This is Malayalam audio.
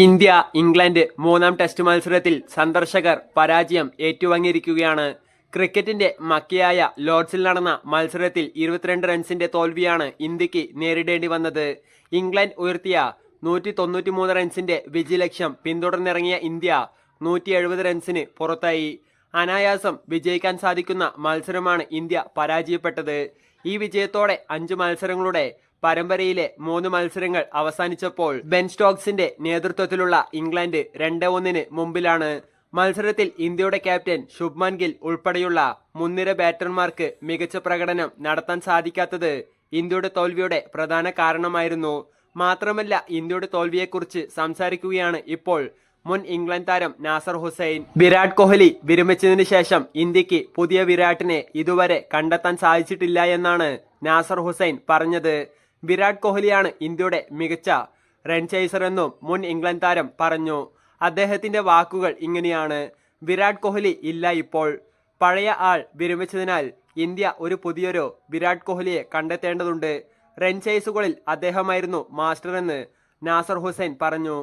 ഇന്ത്യ ഇംഗ്ലണ്ട് മൂന്നാം ടെസ്റ്റ് മത്സരത്തിൽ സന്ദർശകർ പരാജയം ഏറ്റുവാങ്ങിയിരിക്കുകയാണ്. ക്രിക്കറ്റിന്റെ മക്കയായ ലോർഡ്സിൽ നടന്ന മത്സരത്തിൽ ഇരുപത്തിരണ്ട് റൺസിന്റെ തോൽവിയാണ് ഇന്ത്യയ്ക്ക് നേരിടേണ്ടി വന്നത്. ഇംഗ്ലണ്ട് ഉയർത്തിയ നൂറ്റി തൊണ്ണൂറ്റി മൂന്ന് റൺസിന്റെ വിജയലക്ഷ്യം പിന്തുടർന്നിറങ്ങിയ ഇന്ത്യ നൂറ്റി എഴുപത് റൺസിന് പുറത്തായി. അനായാസം വിജയിക്കാൻ സാധിക്കുന്ന മത്സരമാണ് ഇന്ത്യ പരാജയപ്പെട്ടത്. ഈ വിജയത്തോടെ അഞ്ച് മത്സരങ്ങളുടെ പരമ്പരയിലെ മൂന്ന് മത്സരങ്ങൾ അവസാനിച്ചപ്പോൾ ബെൻ സ്റ്റോക്സിന്റെ നേതൃത്വത്തിലുള്ള ഇംഗ്ലണ്ട് രണ്ട് ഒന്നിന് മുമ്പിലാണ്. മത്സരത്തിൽ ഇന്ത്യയുടെ ക്യാപ്റ്റൻ ശുഭ്മാൻ ഗിൽ ഉൾപ്പെടെയുള്ള മുൻനിര ബാറ്റർമാർക്ക് മികച്ച പ്രകടനം നടത്താൻ സാധിക്കാത്തത് ഇന്ത്യയുടെ തോൽവിയുടെ പ്രധാന കാരണമായിരുന്നു. മാത്രമല്ല ഇന്ത്യയുടെ തോൽവിയെക്കുറിച്ച് സംസാരിക്കുകയാണ് ഇപ്പോൾ മുൻ ഇംഗ്ലണ്ട് താരം നാസർ ഹുസൈൻ. വിരാട് കോഹ്ലി വിരമിച്ചതിന് ശേഷം ഇന്ത്യയ്ക്ക് പുതിയ വിരാട്ടിനെ ഇതുവരെ കണ്ടെത്താൻ സാധിച്ചിട്ടില്ല എന്നാണ് നാസർ ഹുസൈൻ പറഞ്ഞത്. വിരാട് കോഹ്ലിയാണ് ഇന്ത്യയുടെ മികച്ച റൺ ചേസർ എന്നും മുൻ ഇംഗ്ലണ്ട് താരം പറഞ്ഞു. അദ്ദേഹത്തിന്റെ വാക്കുകൾ ഇങ്ങനെയാണ്. വിരാട് കോഹ്ലി ഇല്ല ഇപ്പോൾ. പഴയ ആൾ വിരമിച്ചതിനാൽ ഇന്ത്യ ഒരു പുതിയൊരു വിരാട് കോഹ്ലിയെ കണ്ടെത്തേണ്ടതുണ്ട്. റൺ ചേസുകളിൽ അദ്ദേഹമായിരുന്നു മാസ്റ്റർ എന്ന് നാസർ ഹുസൈൻ പറഞ്ഞു.